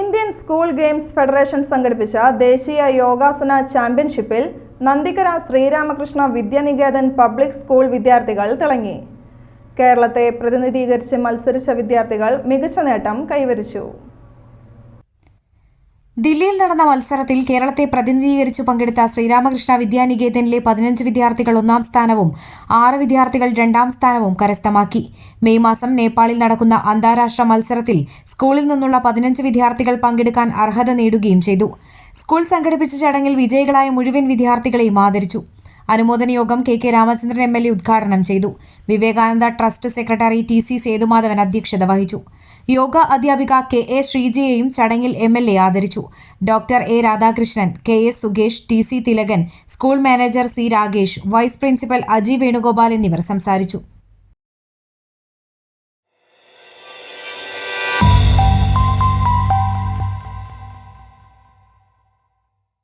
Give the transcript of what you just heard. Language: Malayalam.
ഇന്ത്യൻ സ്കൂൾ ഗെയിംസ് ഫെഡറേഷൻ സംഘടിപ്പിച്ച ദേശീയ യോഗാസന ചാമ്പ്യൻഷിപ്പിൽ നന്ദിക്കര ശ്രീരാമകൃഷ്ണ വിദ്യാനികേതൻ പബ്ലിക് സ്കൂൾ വിദ്യാർത്ഥികൾ തിളങ്ങി. കേരളത്തെ പ്രതിനിധീകരിച്ച് മത്സരിച്ച വിദ്യാർത്ഥികൾ മികച്ച നേട്ടം കൈവരിച്ചു. ദില്ലിയിൽ നടന്ന മത്സരത്തിൽ കേരളത്തെ പ്രതിനിധീകരിച്ചു പങ്കെടുത്ത ശ്രീരാമകൃഷ്ണ വിദ്യാനികേതനിലെ പതിനഞ്ച് വിദ്യാർത്ഥികൾ ഒന്നാം സ്ഥാനവും ആറ് വിദ്യാർത്ഥികൾ രണ്ടാം സ്ഥാനവും കരസ്ഥമാക്കി. മെയ് മാസം നേപ്പാളിൽ നടക്കുന്ന അന്താരാഷ്ട്ര മത്സരത്തിൽ സ്കൂളിൽ നിന്നുള്ള പതിനഞ്ച് വിദ്യാർത്ഥികൾ പങ്കെടുക്കാൻ അർഹത നേടുകയും ചെയ്തു. സ്കൂൾ സംഘടിപ്പിച്ച ചടങ്ങിൽ വിജയികളായ മുഴുവൻ വിദ്യാർത്ഥികളെയും ആദരിച്ചു. അനുമോദന യോഗം K K Ramachandran M L A ഉദ്ഘാടനം ചെയ്തു. Vivekananda trust secretary T C Sethumadhavan അധ്യക്ഷത വഹിച്ചു. യോഗ അധ്യാപിക കെ എ ശ്രീജയെയും ചടങ്ങിൽ എം എൽ എ ആദരിച്ചു. Doctor A Radhakrishnan K S സുഗേഷ് T C Thilakan school manager C Ragesh vice principal Aji Venugopal എന്നിവർ സംസാരിച്ചു.